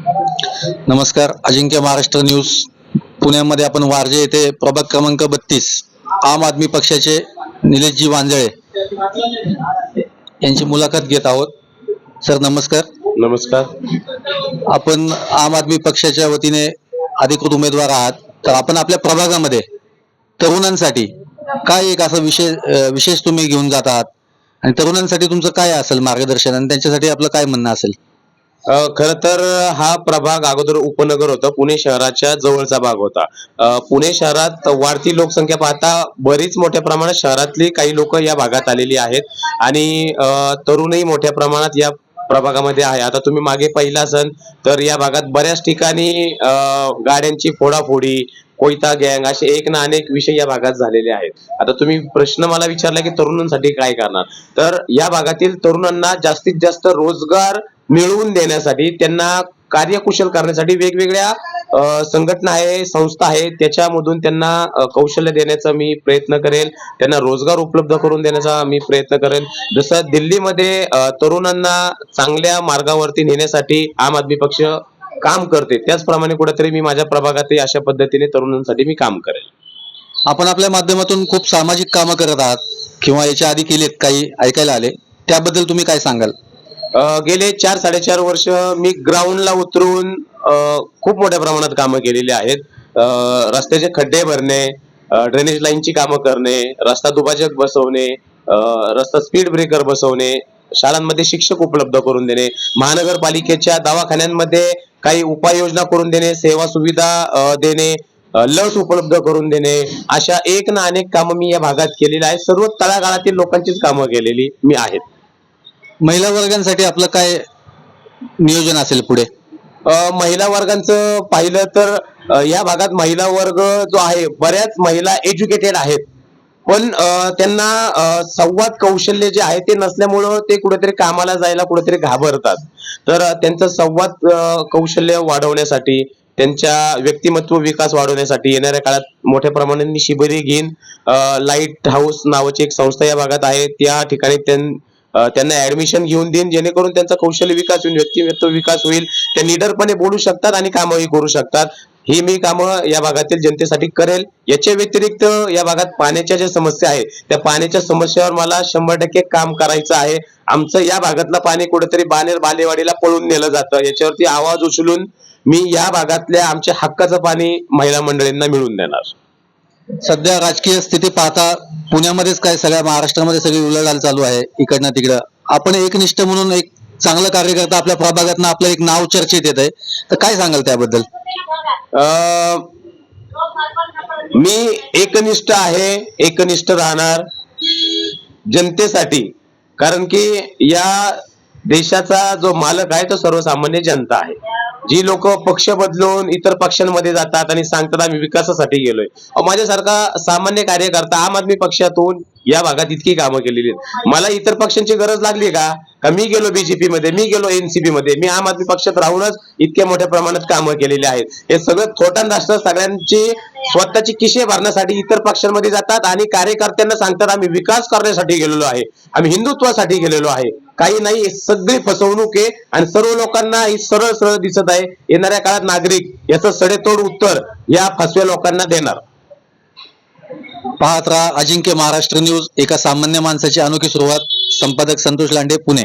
नमस्कार अजिंक्य महाराष्ट्र न्यूज. पुण्यामध्ये आपण वारजे येथे प्रभाग क्रमांक बत्तीस आम आदमी पक्षाचे निलेशजी वांजळे यांची मुलाखत घेत आहोत. सर नमस्कार. नमस्कार. आपण आम आदमी पक्षाच्या वतीने अधिकृत उमेदवार आहात. तर आपण आपल्या प्रभागामध्ये तरुणांसाठी काय एक असं विशेष विशेष तुम्ही घेऊन जात आहात? आणि तरुणांसाठी तुमचं काय असेल मार्गदर्शन? आणि त्यांच्यासाठी आपलं काय म्हणणं असेल? खर तर हा प्रभाग अगोदर उपनगर होता पुणे शहराच्या जवळचा भाग होता. पुणे शहरात वाढती लोकसंख्या पाहता बरीच मोठ्या प्रमाणात शहरातली काही लोक या भागात आलेली आहेत. आणि तरुणही मोठ्या प्रमाणात या प्रभागामध्ये आहे. आता तुम्ही मागे पाहिला असन तर या भागात बऱ्याच ठिकाणी गाड्यांची फोडाफोडी कोयता गँग असे एक ना अनेक विषय या भागात झालेले आहेत. आता तुम्ही प्रश्न मला विचारला की तरुणांसाठी काय करणार? तर या भागातील तरुणांना जास्तीत जास्त रोजगार मिळवून देण्यासाठी त्यांना कार्यकुशल करण्यासाठी वेगवेगळ्या संघटना आहे संस्था आहे त्याच्यामधून त्यांना कौशल्य देण्याचा मी प्रयत्न करेल. त्यांना रोजगार उपलब्ध करून देण्याचा मी प्रयत्न करेल. जसं दिल्लीमध्ये तरुणांना चांगल्या मार्गावरती नेण्यासाठी आम आदमी पक्ष काम करते त्याचप्रमाणे कुठेतरी मी माझ्या प्रभागातही अशा पद्धतीने तरुणांसाठी मी काम करेल. आपण आपल्या माध्यमातून खूप सामाजिक कामं करत आहात किंवा याच्या आधी केलेत काही ऐकायला आले त्याबद्दल तुम्ही काय सांगाल? गेले चार साडेचार वर्ष मी ग्राउंडला उतरून खूप मोठ्या प्रमाणात कामं केलेली आहेत. रस्त्याचे खड्डे भरणे ड्रेनेज लाईनची कामं करणे रस्ता दुभाजक बसवणे रस्ता स्पीड ब्रेकर बसवणे शाळांमध्ये शिक्षक उपलब्ध करून देणे महानगरपालिकेच्या दवाखान्यांमध्ये काही उपाययोजना करून देणे सेवा सुविधा देणे लस उपलब्ध करून देणे अशा एक ना अनेक कामं मी या भागात केलेली आहेत. सर्व तळागाळातील लोकांचीच कामं केलेली मी आहेत. महिला वर्गांसाठी आपलं काय नियोजन असेल पुढे? महिला वर्गांचं पाहिलं तर या भागात महिला वर्ग जो आहे बऱ्याच महिला एज्युकेटेड आहेत. पण त्यांना संवाद कौशल्य जे आहे ते नसल्यामुळं ते कुठेतरी कामाला जायला कुठेतरी घाबरतात. तर त्यांचं संवाद कौशल्य वाढवण्यासाठी त्यांच्या व्यक्तिमत्व विकास वाढवण्यासाठी येणाऱ्या काळात मोठ्या प्रमाणात शिबिरे घेईन. लाइट हाऊस नावाची एक संस्था या भागात आहे. त्या ठिकाणी त्यां- त्यांना ऍडमिशन घेऊन देईन जेणेकरून त्यांचा कौशल्य विकास होईल व्यक्तिमत्व विकास होईल. त्या निडरपणे बोलू शकतात आणि कामही करू शकतात. ही मी कामं या भागातील जनतेसाठी करेल. याच्या व्यतिरिक्त या भागात पाण्याच्या ज्या समस्या आहेत त्या पाण्याच्या समस्येवर मला शंभर टक्के काम करायचं आहे. आमचं या भागातलं पाणी कुठेतरी बानेर बालेवाडीला पळून नेलं जातं. याच्यावरती आवाज उचलून मी या भागातल्या आमच्या हक्काचं पाणी महिला मंडळींना मिळवून देणार. सध्या राजकीय स्थिती पाहता पुण्यामध्येच काय सगळ्या महाराष्ट्रामध्ये सगळी उलाढाल चालू आहे इकडनं तिकडं. आपण एकनिष्ठ म्हणून एक चांगलं कार्यकर्ता आपल्या प्रभागातनं आपलं एक नाव चर्चेत येत आहे तर काय सांगाल त्याबद्दल? अं, मी एकनिष्ठ आहे एकनिष्ठ राहणार जनतेसाठी. कारण की या देशाचा जो मालक आहे तो सर्वसामान्य जनता आहे. जी लोक पक्ष बदलून इतर पक्षांमध्ये जातात आणि सांगतात आम्ही विकासासाठी गेलोय. माझ्यासारखा सामान्य कार्यकर्ता आम आदमी पक्षातून या भागात इतकी कामं केलेली आहेत. मला इतर पक्षांची गरज लागली का? का मी गेलो बीजेपी मध्ये मी गेलो एनसीपी मध्ये मी आम आदमी पक्षात राहूनच इतक्या मोठ्या प्रमाणात कामं केलेली आहेत. हे सगळं थोटान राष्ट्र सगळ्यांची स्वतःची किशे भरण्यासाठी इतर पक्षांमध्ये जातात आणि कार्यकर्त्यांना सांगतात आम्ही विकास करण्यासाठी गेलेलो आहे. आम्ही हिंदुत्वासाठी गेलेलो आहे. काही नाही सगळी फसवणूक आहे आणि सर्व लोकांना ही सरळ सरळ दिसत आहे. येणाऱ्या काळात नागरिक याचं सडेतोड उत्तर या फसव्या लोकांना देणार. पाहत राहा. अजिंक्य महाराष्ट्र न्यूज एका सामान्य माणसाची अनोखी सुरुवात. संपादक संतोष लांडे पुणे.